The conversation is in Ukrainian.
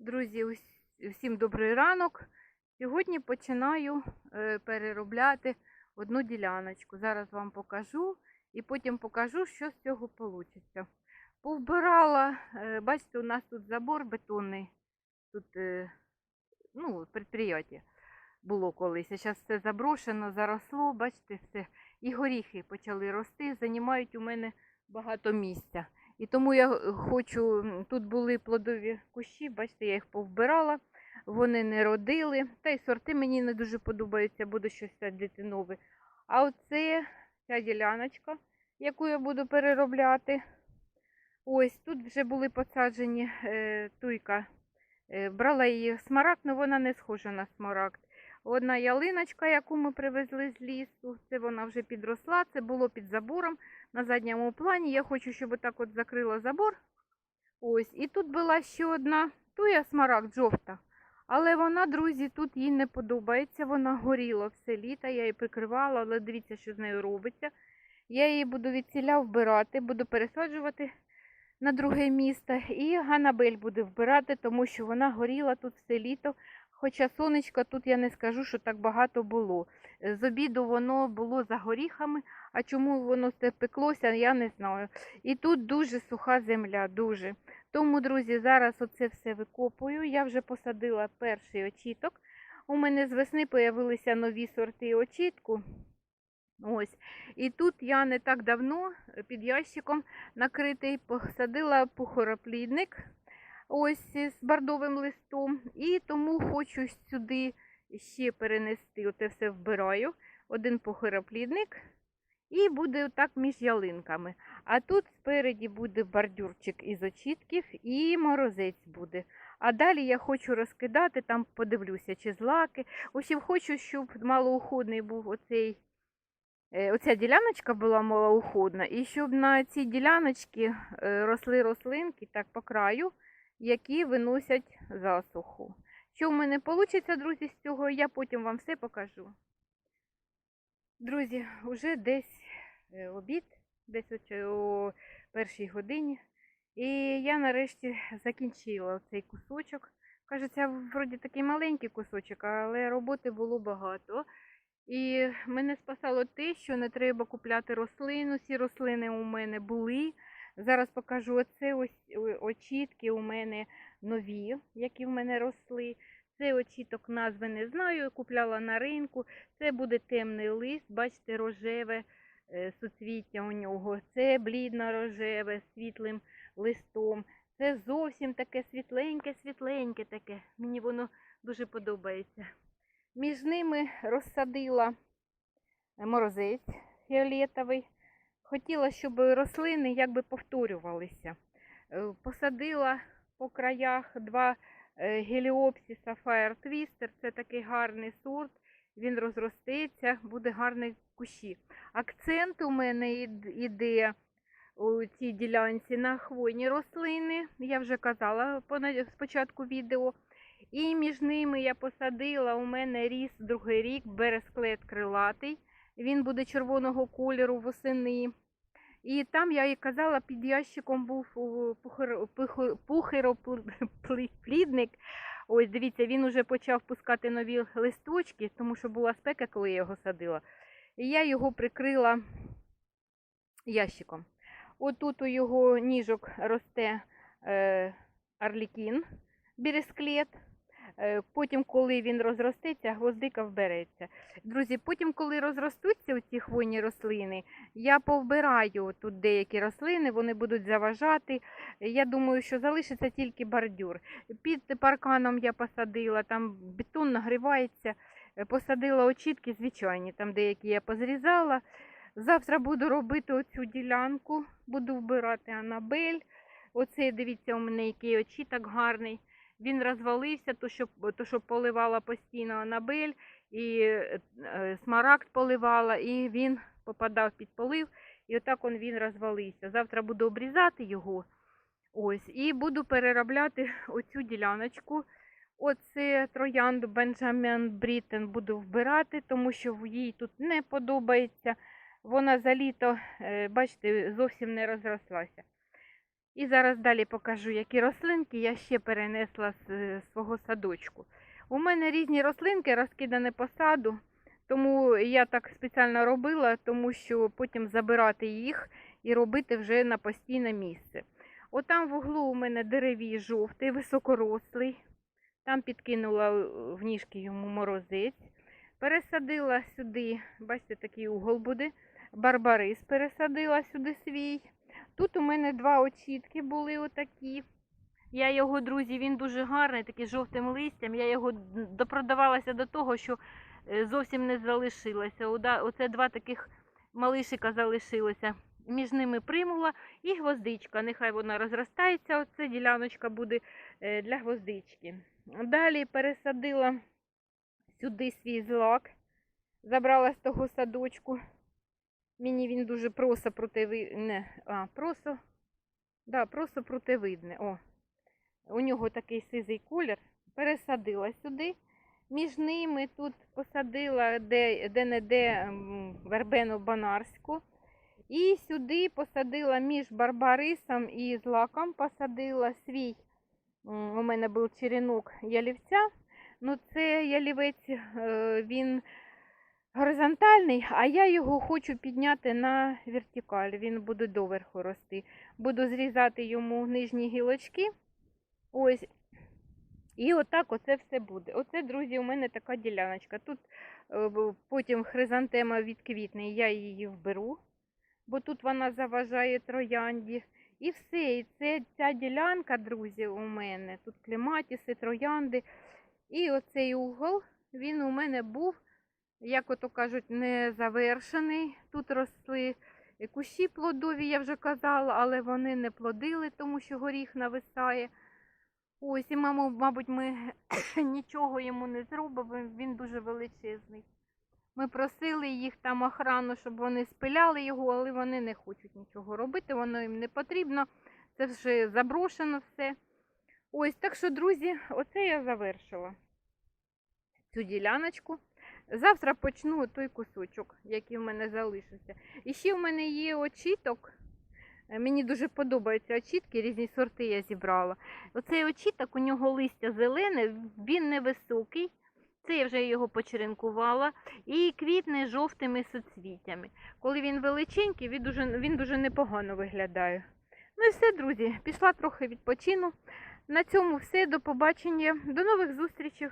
Друзі, усім добрий ранок. Сьогодні починаю е, переробляти одну діляночку. Зараз вам покажу і потім покажу, що з цього вийде. Повбирала, е, бачите, у нас тут забор бетонний, тут е, ну, підприємство було колись. А зараз все заброшено, заросло, бачите, все. І горіхи почали рости, займають у мене багато місця. І тому я е, хочу, тут були плодові кущі, бачите, я їх повбирала, вони не родили. Та й сорти мені не дуже подобаються, буду щось садити нове. А оце ця діляночка, яку я буду переробляти. Ось тут вже були посаджені е, туйка. Е, брала її смарагд, але вона не схожа на смарагд. Одна ялиночка, яку ми привезли з лісу, це вона вже підросла, це було під забором на задньому плані. Я хочу, щоб отак от закрила забор. Ось, і тут була ще одна туя смарагд жовта. Але вона, друзі, тут їй не подобається. Вона горіла все літо, я її прикривала, але дивіться, що з нею робиться. Я її буду від ціля вбирати, буду пересаджувати на друге місце. І Ганабель буде вбирати, тому що вона горіла тут все літо. Хоча сонечка тут я не скажу, що так багато було. Е, З обіду воно було за горіхами, а чому воно пеклося, я не знаю. І тут дуже суха земля, дуже. Тому, друзі, зараз оце все викопую. Я вже посадила перший очіток. У мене з весни появилися нові сорти очітку. Ось. І тут я не так давно е, під ящиком накритий посадила пухороплідник ось з бордовим листом. І тому хочу сюди ще перенести, оце все вбираю, один пухороплідник. І буде отак між ялинками. А тут спереді буде бордюрчик із очітків і морозець буде. А далі я хочу розкидати, там подивлюся, чи злаки. В общем, хочу, щоб малоуходний був оцей, е, оця діляночка була малоуходна, і щоб на цій діляночці е, росли рослинки так по краю, які виносять засуху. Що в мене вийде, друзі, з цього, я потім вам все покажу. Друзі, вже десь е, обід, десь о о першій годині. І я нарешті закінчила цей кусочок. Кажеться, вроді такий маленький кусочок, але роботи було багато. І мене спасало те, що не треба купляти рослину. Всі рослини у мене були. Зараз покажу оце ось очітки у мене нові, які в мене росли. Цей очіток назви не знаю, купляла на ринку. Це буде темний лист, бачите, рожеве е, суцвіття у нього. Це блідно-рожеве з світлим листом. Це зовсім таке світленьке, світленьке таке. Мені воно дуже подобається. Між ними розсадила е, морозець фіолетовий. Хотіла, щоб рослини якби повторювалися. Е, Посадила по краях два е, геліопсіса Fire Twister. Це такий гарний сорт. Він розростеться, буде гарний кущі. Акцент у мене іде у цій ділянці на хвойні рослини. Я вже казала спочатку відео. І між ними я посадила, у мене ріс другий рік, бересклет крилатий. Він буде червоного кольору восени. І там я і казала, під ящиком був пухироплідник. Ось дивіться, він уже почав пускати нові листочки, тому що була спека, коли я його садила. І я його прикрила ящиком. Отут у його ніжок росте е, арлікін, біресклет. Е, Потім, коли він розростеться, гвоздика вбереться. Друзі, потім, коли розростуться ці хвойні рослини, я повбираю тут деякі рослини, вони будуть заважати. Я думаю, що залишиться тільки бордюр. Під парканом я посадила, там бетон нагрівається, е, посадила очітки звичайні, там деякі я позрізала. Завтра буду робити оцю ділянку, буду вбирати анабель. Оцей, дивіться, у мене який очіток гарний. Він розвалився, то що, то, що поливала постійно анабель, і е, е, смарагд поливала, і він попадав під полив, і отак он він розвалився. Завтра буду обрізати його. Ось, і буду переробляти оцю діляночку. Оце троянду Бенджамін Бріттен буду вбирати, тому що їй тут не подобається. Вона за літо, е, бачите, зовсім не розрослася. І зараз далі покажу, які рослинки я ще перенесла з е, свого садочку. У мене різні рослинки розкидані по саду, тому я так спеціально робила, тому що потім забирати їх і робити вже на постійне місце. Отам в углу у мене деревій жовтий, високорослий. Там підкинула е, в ніжки йому морозець. Пересадила сюди, бачите, такий угол буде. Барбарис пересадила сюди свій. Тут у мене два очітки були отакі. Я його, друзі, він дуже гарний, такий жовтим листям. Я його допродавалася до того, що е, зовсім не залишилося. Оце два таких малишика залишилося. Між ними примула і гвоздичка. Нехай вона розростається. Оце діляночка буде е, для гвоздички. Далі пересадила сюди свій злак. Забрала з того садочку. Мені він дуже просо противидне. А, просо. Да, просто противидне. О. У нього такий сизий колір. Пересадила сюди. Між ними тут посадила де, де-не-де м, вербену банарську. І сюди посадила між барбарисом і злаком посадила свій. У мене був черенок ялівця. Ну, це ялівець, е, він горизонтальний, а я його хочу підняти на вертикаль. Він буде доверху рости. Буду зрізати йому нижні гілочки. Ось. І отак оце все буде. Оце, друзі, у мене така діляночка. Тут е, потім хризантема відквітне, я її вберу, бо тут вона заважає троянді. І все. І це ця ділянка, друзі, у мене. Тут клематіси, троянди. І оцей угол, він у мене був, як ото кажуть, не завершений. Тут росли кущі плодові, я вже казала, але вони не плодили, тому що горіх нависає. Ось, і, мамо, мабуть, ми нічого йому не зробимо, він дуже величезний. Ми просили їх там охрану, щоб вони спиляли його, але вони не хочуть нічого робити, воно їм не потрібно. Це вже заброшено все. Ось, так що, друзі, оце я завершила цю діляночку. Завтра почну той кусочок, який в мене залишився. І ще в мене є очіток. Е, Мені дуже подобаються очітки, різні сорти я зібрала. Оцей очіток, у нього листя зелене, він невисокий. Це я вже його почеренкувала. І квітне жовтими соцвітями. Коли він величенький, він дуже, він дуже непогано виглядає. Ну і все, друзі, пішла трохи відпочину. На цьому все. До побачення. До нових зустрічей.